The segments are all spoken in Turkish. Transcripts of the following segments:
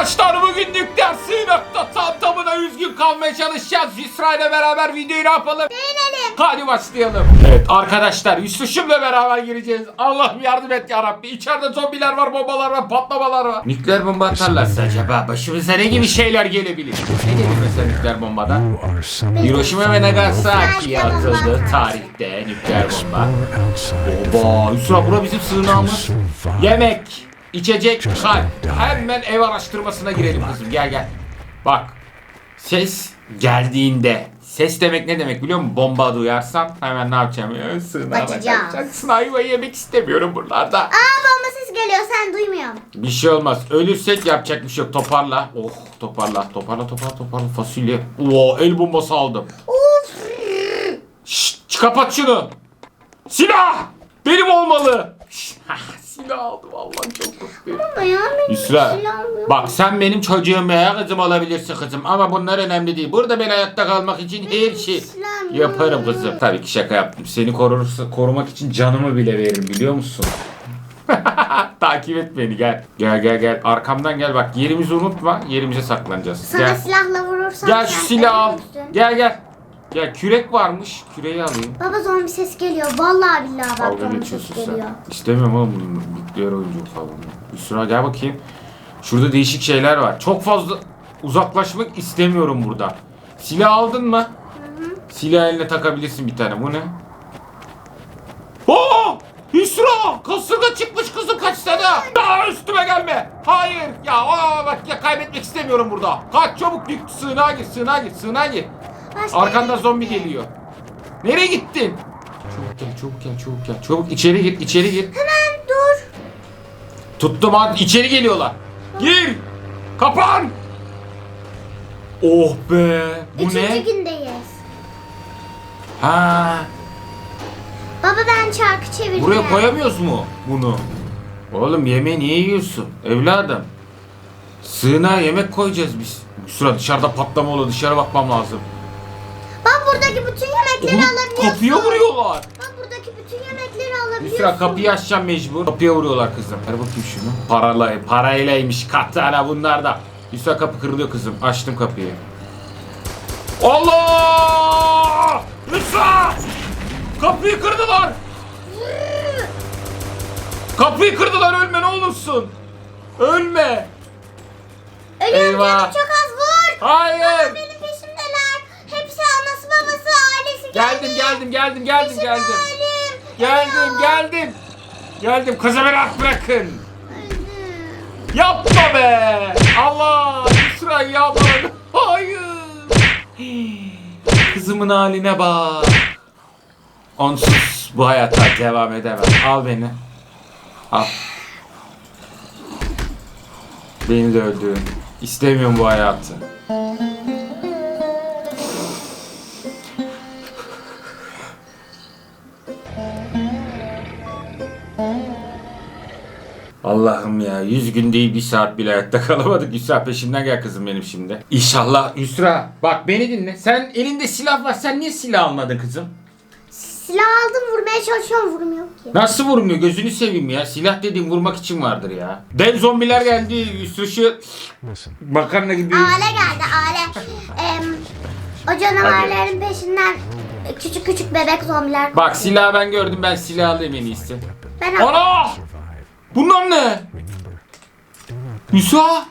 Arkadaşlar bugün nükleer sığınakta tam tamına 100 gün kalmaya çalışacağız. Yusra ile beraber videoyu ne yapalım? Beğenelim. Hadi başlayalım. Evet arkadaşlar Yusuf'umla beraber gireceğiz. Allah'ım yardım et yarabbi. İçeride zombiler var, bombalar var, patlamalar var. Nükleer bomba atarlarsa acaba başımıza ne gibi şeyler gelebilir? Ne gelir mesela nükleer bombadan? Hiroşima ve Nagasaki'ye atıldı tarihte nükleer bomba. Oba Yusra bura bizim sığınağımız. Yemek, içecek, kalp. Hemen ev araştırmasına girelim kızım. Gel gel. Bak. Ses geldiğinde. Ses demek ne demek biliyor musun? Bomba duyarsan hemen ne yapacağım? Ya, sığınağa Kaçacağız. kaçacaksın. Ayva yemek istemiyorum buralarda. Aa bomba sesi geliyor sen duymuyorsun. Bir şey olmaz. Ölürsek yapacak bir şey yok. Toparla. Oh toparla. Toparla toparla toparla. Fasulye. Oo el bombası aldım. Uf. Şşt kapat şunu. Silah. Benim olmalı. Şşt, Silah aldım Allah'ım çok mutluyum. Ama ya benim Yusra silahım yok. bak sen benim çocuğum veya kızım olabilirsin kızım ama bunlar önemli değil. Burada ben hayatta kalmak için her şey yaparım kızım. Tabii ki şaka yaptım. Seni korursa, korumak için canımı bile veririm biliyor musun? Takip et beni gel. Gel gel gel. Arkamdan gel bak. Yerimizi unutma. Yerimize saklanacağız. Sana Gel. silahla vurursam Gel şu sen silahı al. ölürsün. Gel gel. Gel kürek varmış. Küreği alayım. Baba zombi ses geliyor. Vallahi billahi bak Dalga zombi geçiyorsun ses geliyor. sen. İstemiyorum oğlum nükleer oyuncu falan. Üstüne gel bakayım. Şurada değişik şeyler var. Çok fazla uzaklaşmak istemiyorum burada. Silah aldın mı? Silah eline takabilirsin bir tane. Bu ne? Oo! Hüsra! Kasırga çıkmış kızım kaçsana. Daha üstüme gelme. Hayır. Ya aa, bak ya kaybetmek istemiyorum burada. Kaç çabuk yük sığınağa gir, sığınağa gir, sığınağa gir. Başka yere zombi gitti. geliyor. Nereye gittin? Çabuk gel, çabuk gel, çabuk gel. Çabuk içeri gir, içeri gir. Hemen dur. Tuttum hadi içeri geliyorlar. Gir. Kapan. Oh be. Bu Üçüncü ne? gündeyiz. Ha. Baba ben çarkı çevireceğim. Buraya koyamıyoruz mu bunu? Oğlum yemeği niye yiyorsun? Evladım. Sığınağa yemek koyacağız biz. Sıra dışarıda patlama oluyor. Dışarı bakmam lazım. Yemekleri alabiliyorsun. kapıya vuruyorlar. Bak buradaki bütün yemekleri Bir alabiliyorsun. sıra kapıyı açacağım mecbur. Kapıya vuruyorlar kızım. Ver bakayım şunu. Parayla, paraylaymış katana bunlar da. Bir sıra kapı kırılıyor kızım. Açtım kapıyı. Allah! Yusra! Kapıyı kırdılar. Kapıyı kırdılar ölme ne olursun. Ölme. Ölüyorum Eyvah. canım çok az vur. Hayır. Baba Geldim geldim geldim geldim geldim. Geldim geldim. Kızımı rahat bırakın. Yapma be! Allah! Yusra yapma! Hayır! Kızımın haline bak. Onsuz bu hayata devam edemem. Al beni. Al. Beni de öldürün. İstemiyorum bu hayatı. Allah'ım ya 100 gün değil bir saat bile hayatta kalamadık. Yusra peşimden gel kızım benim şimdi. İnşallah Yusra bak beni dinle. Sen elinde silah var. Sen niye silah almadın kızım? Silah aldım vurmaya çalışıyorum vurmuyor ki. Nasıl vurmuyor? Gözünü seveyim ya. Silah dediğin vurmak için vardır ya. Dev zombiler geldi. Yusra'şı makarna gibi. Aile geldi aile. Em, o canavarların peşinden küçük küçük bebek zombiler. Bak silahı ben gördüm. Ben silah alayım en iyisi. Ben al- Ana! Bunlar ne? Musa!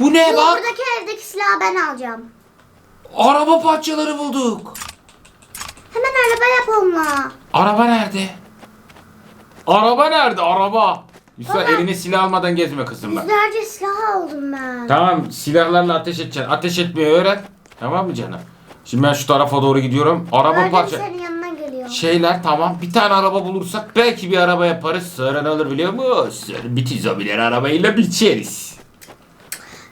Bu ne bak? buradaki evdeki silahı ben alacağım. Araba parçaları bulduk. Hemen araba yap onunla. Araba nerede? Araba nerede? Araba. Yusra Baba. eline silah almadan gezme kızım bak. Yüzlerce silah aldım ben. Tamam silahlarla ateş edeceksin. Ateş etmeyi öğren. Tamam mı canım? Şimdi ben şu tarafa doğru gidiyorum. Araba Gördüm parça... senin yanına geliyor. Şeyler tamam. Bir tane araba bulursak belki bir araba yaparız. Sonra ne olur biliyor musun? Bütün zombileri arabayla biçeriz.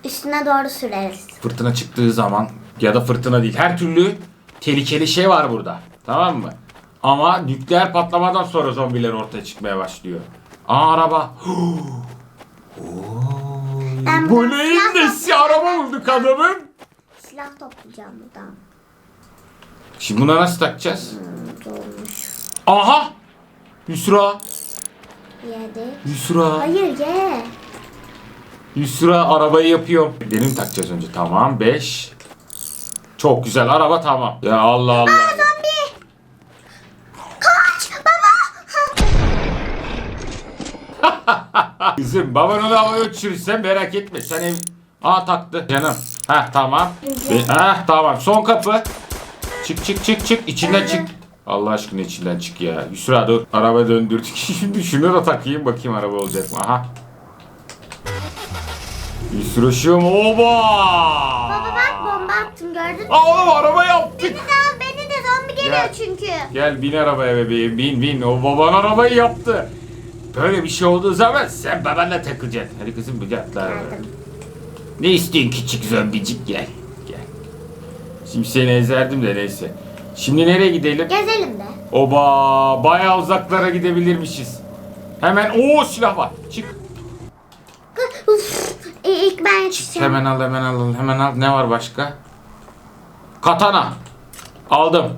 Üstüne doğru süreriz. Fırtına çıktığı zaman ya da fırtına değil. Her türlü tehlikeli şey var burada. Tamam mı? Ama nükleer patlamadan sonra zombiler ortaya çıkmaya başlıyor. Aa araba. Ben Bu buradan neyin silah nesi? Araba bulduk adamın. Silah toplayacağım buradan. Şimdi buna nasıl takacağız? Aha! Yusra. Yedi. Yusra. Hayır ye. Yusra arabayı yapıyorum. Benim takacağız önce. Tamam 5. Çok güzel araba tamam. Ya Allah Allah. Kaç baba. Kızım baban onu havaya uçurursa merak etme. Sen ev... Aa taktı canım. Heh tamam. Heh tamam. Son kapı. Çık çık çık çık. İçinden çık. Allah aşkına içinden çık ya. Yusra dur. Araba döndürdük. Şimdi şunu da takayım bakayım araba olacak mı? Aha. Yusra'şım oba. Baba bak bomba attım gördün mü? Aa oğlum araba yaptık. Beni de al beni de zombi geliyor Gel. çünkü. Gel bin arabaya bebeğim bin bin. O baban arabayı yaptı. Böyle bir şey olduğu zaman sen babanla takılacaksın. Hadi kızım bu atla. Geldim. Ne istiyorsun küçük zombicik gel. Gel. Şimdi seni ezerdim de neyse. Şimdi nereye gidelim? Gezelim de. Oba bayağı uzaklara gidebilirmişiz. Hemen o silah var. Çık. Uf. İlk ben yetişeceğim. Hemen al hemen al hemen al. Ne var başka? Katana. Aldım.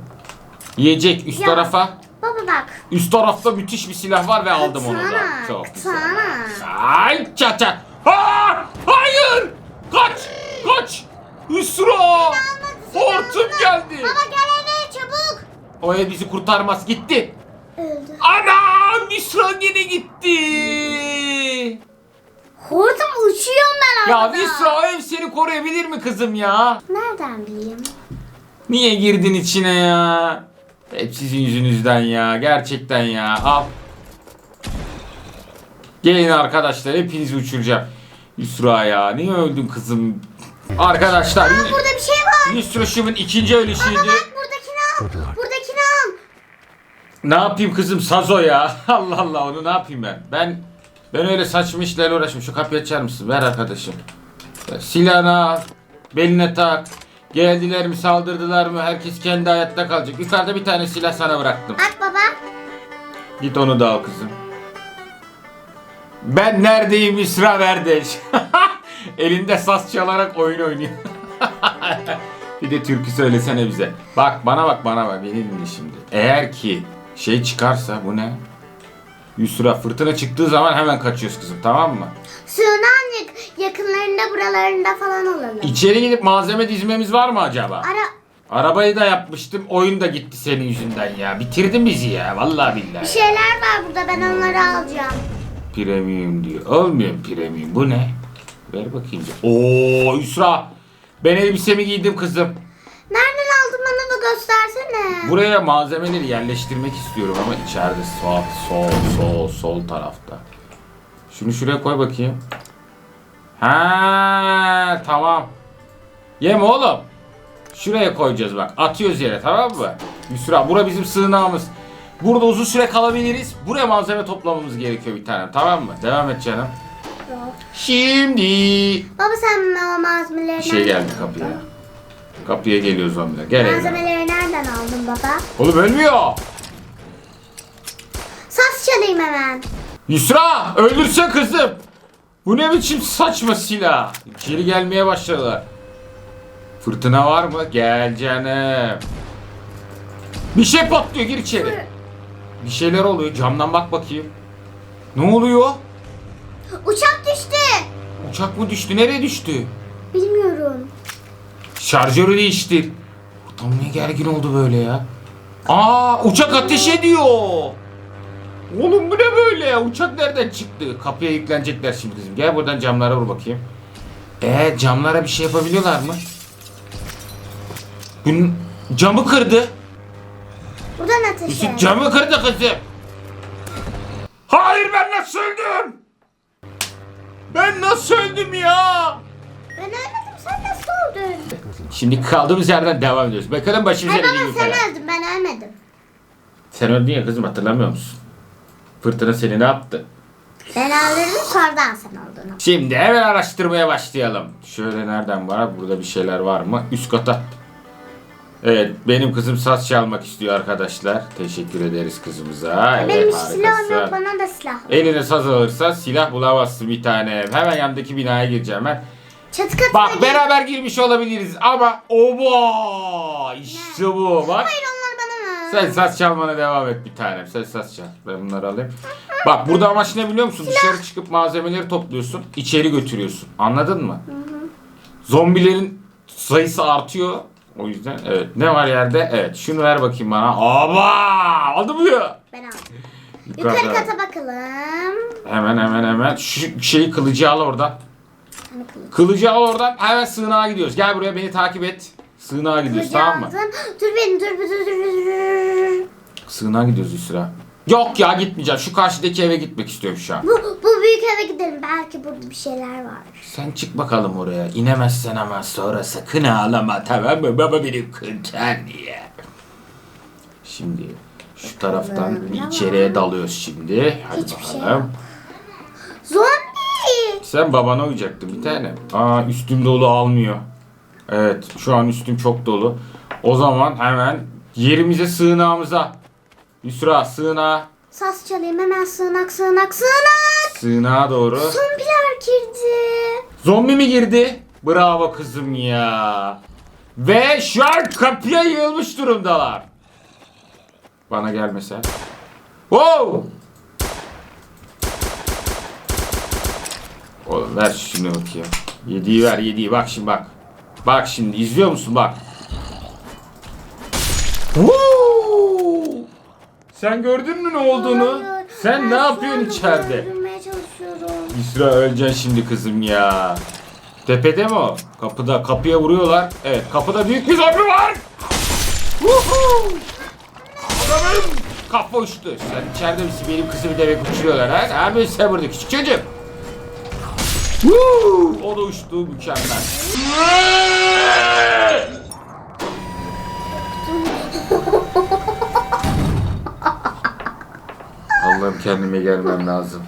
Yiyecek üst Ya. tarafa. Baba bak. Üst tarafta müthiş bir silah var ve aldım onu da. Katana, Çok güzel. katana. Ay çata. Ha! Hayır! Kaç! Kaç! Üsra! Hortum geldi. Baba gel. O ev bizi kurtarmaz. Gitti. Öldü. Anam! Üsra yine gitti. Hortum uçuyorum ben Ya arada. Üsra o ev seni koruyabilir mi kızım ya? Nereden bileyim? Niye girdin içine ya? Hep sizin yüzünüzden ya. Gerçekten ya. Al. Gelin arkadaşlar hepinizi uçuracağım. Yusra ya niye öldün kızım? Arkadaşlar Aa, burada bir şey var. Yusra'şımın ikinci ölüşüydü. Baba bak buradakini al. Good luck. Buradakini al. Ne yapayım kızım Sazo ya. Allah Allah onu ne yapayım ben? Ben ben öyle saçma işlerle uğraşım. Şu kapıyı açar mısın? Ver arkadaşım. Silahını al. Beline tak. Geldiler mi saldırdılar mı? Herkes kendi hayatta kalacak. Yukarıda bir tane silah sana bıraktım. Bak baba. Git onu da al kızım. Ben neredeyim İsra Verdeş? Elinde saz çalarak oyun oynuyor. bir de türkü söylesene bize. Bak bana bak bana bak beni dinle şimdi. Eğer ki şey çıkarsa bu ne? Yusra fırtına çıktığı zaman hemen kaçıyoruz kızım tamam mı? Sığınan yak- yakınlarında buralarında falan olalım. İçeri gidip malzeme dizmemiz var mı acaba? Ara Arabayı da yapmıştım oyun da gitti senin yüzünden ya. Bitirdin bizi ya vallahi billahi. bir şeyler var burada ben onları alacağım. Premium diyor. Olmuyor premium. Bu ne? Ver bakayım. Oo Yusra. Ben elbisemi giydim kızım. Buraya malzemeleri yerleştirmek istiyorum ama içeride sol sol sol sol tarafta. Şunu şuraya koy bakayım. Ha tamam. Yem oğlum. Şuraya koyacağız bak. Atıyoruz yere tamam mı? Yusra bura bizim sığınağımız. Burada uzun süre kalabiliriz. Buraya malzeme toplamamız gerekiyor bir tane. Tamam mı? Devam et canım. Şimdi Baba sen o malzemeleri bir şey geldi kapıya. Kapıya geliyor zombiler. Gel evladım. Malzemeleri nereden aldın baba? Oğlum ölmüyor. Saz çalayım hemen. Yusra öldürse kızım. Bu ne biçim saçma silah. İçeri gelmeye başladılar. Fırtına var mı? Gel canım. Bir şey patlıyor gir içeri. Bir şeyler oluyor camdan bak bakayım. Ne oluyor? Uçak düştü. Uçak mı düştü? Nereye düştü? Bilmiyorum. Şarjörü değiştir. Tam ne gergin oldu böyle ya. Aa uçak ateş ediyor. Oğlum bu ne böyle ya? Uçak nereden çıktı? Kapıya yüklenecekler şimdi kızım. Gel buradan camlara vur bakayım. Ee camlara bir şey yapabiliyorlar mı? Bunun camı kırdı. Buradan ateş Yusuf camı kırdı kızım. Hayır ben nasıl öldüm? Ben nasıl öldüm ya? Ben nasıl öldün? Şimdi kaldığımız yerden devam ediyoruz. Bakalım başımıza Hayır ne baba geliyor sen falan. öldün ben ölmedim. Sen öldün ya kızım hatırlamıyor musun? Fırtına seni ne yaptı? Ben öldürdüm sonradan sen olduğunu. Şimdi hemen araştırmaya başlayalım. Şöyle nereden var? Burada bir şeyler var mı? Üst kata. Evet benim kızım saz çalmak istiyor arkadaşlar. Teşekkür ederiz kızımıza. Evet, Benim hiç silahım harikasın. yok bana da silah. Eline saz alırsa silah bulamazsın bir tane. Hemen yandaki binaya gireceğim ben. Çatı katına Bak gir. beraber girmiş olabiliriz ama oba işte bu bak. Hayır onlar bana mı? Sen saz çalmana devam et bir tanem. Sen saz çal. Ben bunları alayım. Bak burada amaç ne biliyor musun? Dışarı çıkıp malzemeleri topluyorsun. içeri götürüyorsun. Anladın mı? Zombilerin sayısı artıyor. O yüzden evet. Ne var yerde? Evet. Şunu ver bakayım bana. Aba! Aldı mı ya? Ben aldım. Yukarı kata bakalım. Hemen hemen hemen. Şu şeyi kılıcı al oradan. Kılıç. Kılıcı al oradan. Hemen sığınağa gidiyoruz. Gel buraya beni takip et. Sığınağa gidiyoruz Kılıcı tamam mı? aldım. Dur beni dur dur dur dur, dur. Sığınağa gidiyoruz Yusra. Yok ya gitmeyeceğim. Şu karşıdaki eve gitmek istiyorum şu an. Bu, bu büyük eve gidelim. Belki burada bir şeyler var. Sen çık bakalım oraya. İnemezsen ama sonra sakın ağlama tamam mı? Baba benim kırken diye. Şimdi şu taraftan bir içeriye dalıyoruz şimdi. Hadi Hiçbir şey bakalım. Zombi! Sen babana uyacaktın bir tane. Aa üstüm dolu almıyor. Evet şu an üstüm çok dolu. O zaman hemen yerimize sığınağımıza. Yusra sığınağa. Saz çalayım hemen sığınak sığınak sığınak. Sığınağa doğru. Zombiler girdi. Zombi mi girdi? Bravo kızım ya. Ve şu an kapıya yığılmış durumdalar. Bana gelmese. Wow! Oğlum ver şunu bakayım. Yediği ver yediği bak şimdi bak. Bak şimdi izliyor musun bak. Woo! Sen gördün mü ne olduğunu? Hayır, Sen ben ne şu yapıyorsun anda içeride? öldürmeye çalışıyorum. İsra öleceksin şimdi kızım ya. Tepede mi o? Kapıda. Kapıya vuruyorlar. Evet kapıda büyük bir zombi var. Woohoo! Adamım. Kafa uçtu. Sen içeride misin? Benim kızımı demek uçuruyorlar ha? Ha ben sen burada küçük çocuk. Woo! O da uçtu mükemmel. Allah'ım kendime gelmem lazım.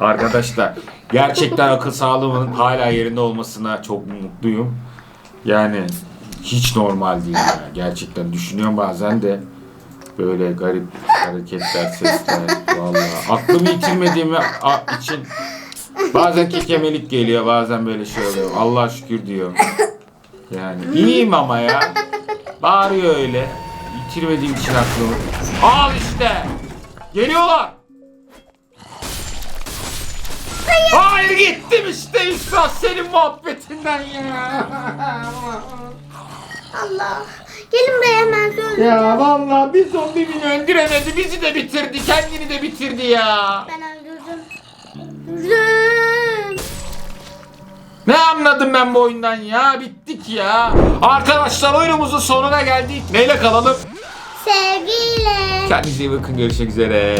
Arkadaşlar gerçekten akıl sağlığımın hala yerinde olmasına çok mutluyum. Yani hiç normal değil ya. Gerçekten düşünüyorum bazen de böyle garip hareketler, sesler. Vallahi aklımı yitirmediğimi a- için bazen kekemelik geliyor, bazen böyle şey oluyor. Allah şükür diyor. Yani iyiyim ama ya. Bağırıyor öyle. Yitirmediğim için aklımı. Al işte. Geliyorlar. Hayır gittim işte İsra senin muhabbetinden ya. Allah. Gelin buraya hemen öldüreceğim. ya vallahi bir zombi beni öldüremedi bizi de bitirdi kendini de bitirdi ya. Ben öldürdüm. Öldürdüm. Ne anladım ben bu oyundan ya bittik ya. Arkadaşlar oyunumuzun sonuna geldik. Neyle kalalım? Sevgiyle. Kendinize iyi bakın görüşmek üzere.